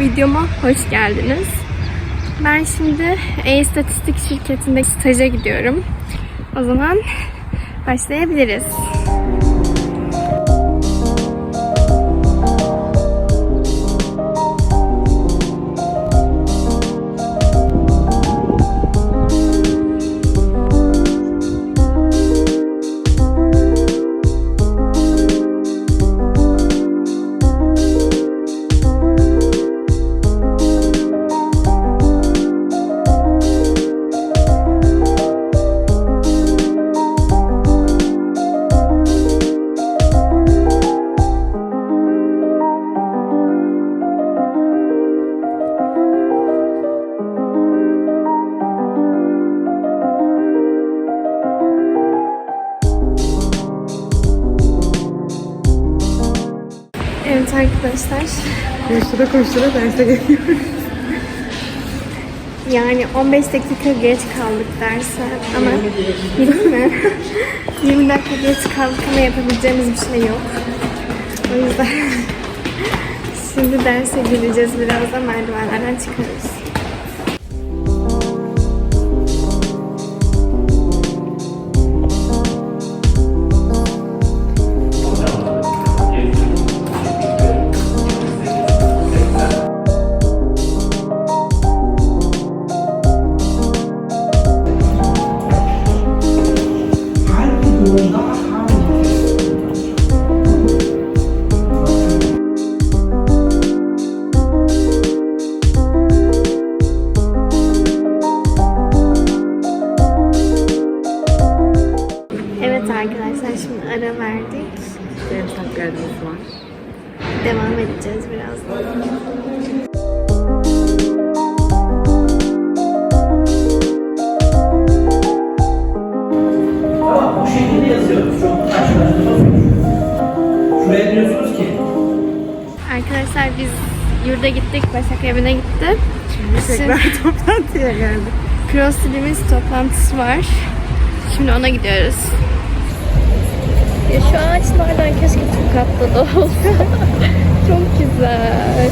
videoma hoş geldiniz. Ben şimdi e-istatistik şirketinde staja gidiyorum. O zaman başlayabiliriz. Evet arkadaşlar. Koştura koştura derse geliyorum. Yani 15 dakika geç kaldık derse ama 20 mi? 20 dakika geç kaldık ama yapabileceğimiz bir şey yok. O yüzden şimdi derse gireceğiz birazdan merdivenlerden çıkarız. Yurda gittik. Başak evine gitti. Şimdi tekrar toplantıya geldik. Cross Dilimiz toplantısı var. Şimdi ona gidiyoruz. Ya şu ağaçlardan keşke tüm katta da olsa. Çok güzel.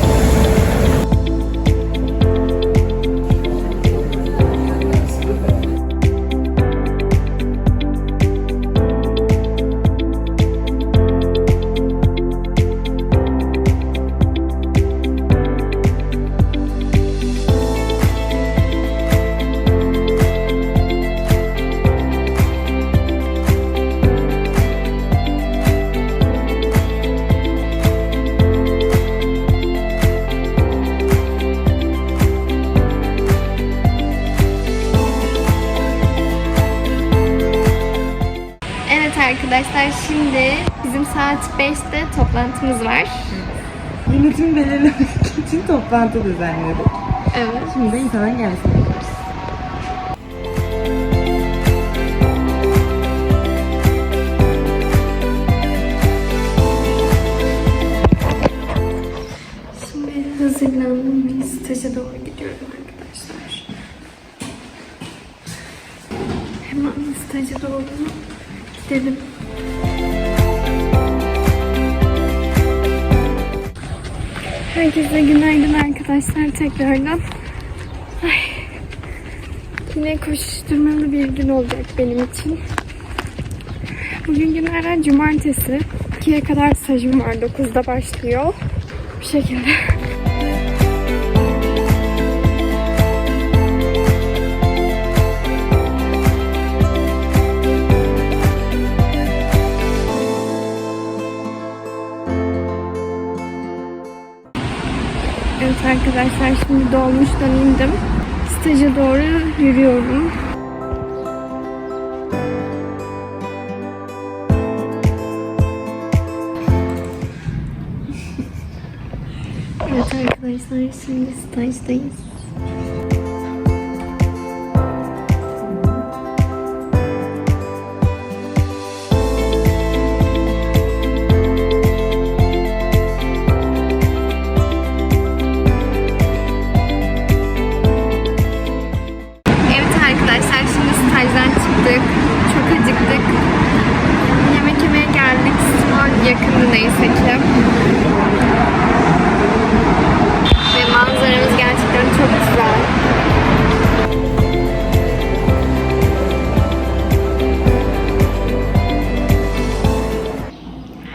Arkadaşlar şimdi bizim saat 5'te toplantımız var. Yönetim belirlemek için toplantı düzenledik. Evet. Şimdi de insanların gelmesini bekliyoruz. Şimdi hazırlandım. Staja doğru gidiyorum arkadaşlar. Hemen staja doğru gidelim. Herkese günaydın arkadaşlar tekrardan. Ay. Yine koşuşturmalı bir gün olacak benim için. Bugün günlerden cumartesi. 2'ye kadar stajım var. 9'da başlıyor. Bu şekilde. Arkadaşlar şimdi dolmuştan indim. Staja doğru yürüyorum. Evet arkadaşlar şimdi stajdayız.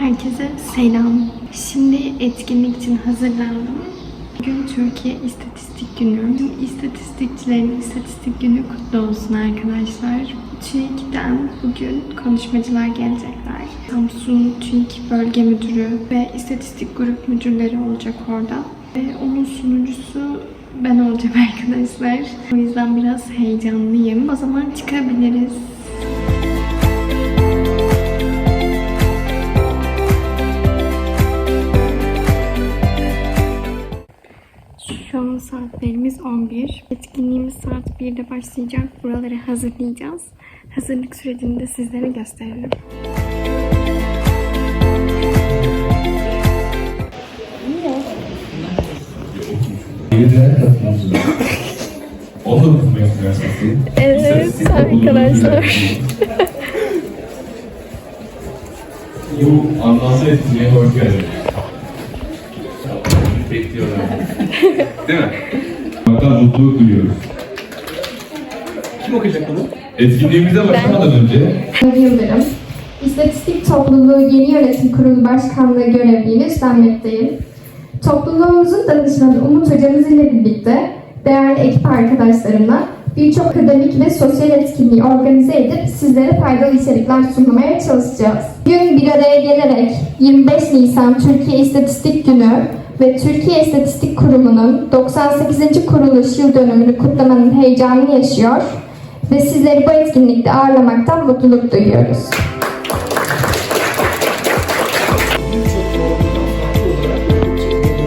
Herkese selam. Şimdi etkinlik için hazırlandım. Bugün Türkiye İstatistik Günü. Tüm istatistikçilerin istatistik günü kutlu olsun arkadaşlar. TÜİK'ten bugün konuşmacılar gelecekler. Samsun TÜİK Bölge Müdürü ve İstatistik Grup Müdürleri olacak orada. Ve onun sunucusu ben olacağım arkadaşlar. O yüzden biraz heyecanlıyım. O zaman çıkabiliriz. Şu an saatlerimiz 11. Etkinliğimiz saat 1'de başlayacak. Buraları hazırlayacağız. Hazırlık sürecini de sizlere gösterelim. Evet arkadaşlar. Bu anlamlı etkinliğe hoş geldiniz. Bekliyorlar. Değil mi? Hatta mutluluk duyuyoruz. Kim okuyacak bunu? Etkinliğimize başlamadan önce Yıldırım. İstatistik Topluluğu Yeni Yönetim Kurulu Başkanlığı görevliğini üstlenmekteyim. Topluluğumuzun danışmanı Umut hocamız ile birlikte değerli ekip arkadaşlarımla birçok akademik ve sosyal etkinliği organize edip sizlere faydalı içerikler sunmaya çalışacağız. Bugün bir araya gelerek 25 Nisan Türkiye İstatistik Günü ve Türkiye İstatistik Kurumu'nun 98. kuruluş yıl dönümünü kutlamanın heyecanını yaşıyor ve sizleri bu etkinlikte ağırlamaktan mutluluk duyuyoruz. Birçok programdan farklı olarak öğretim çekimleri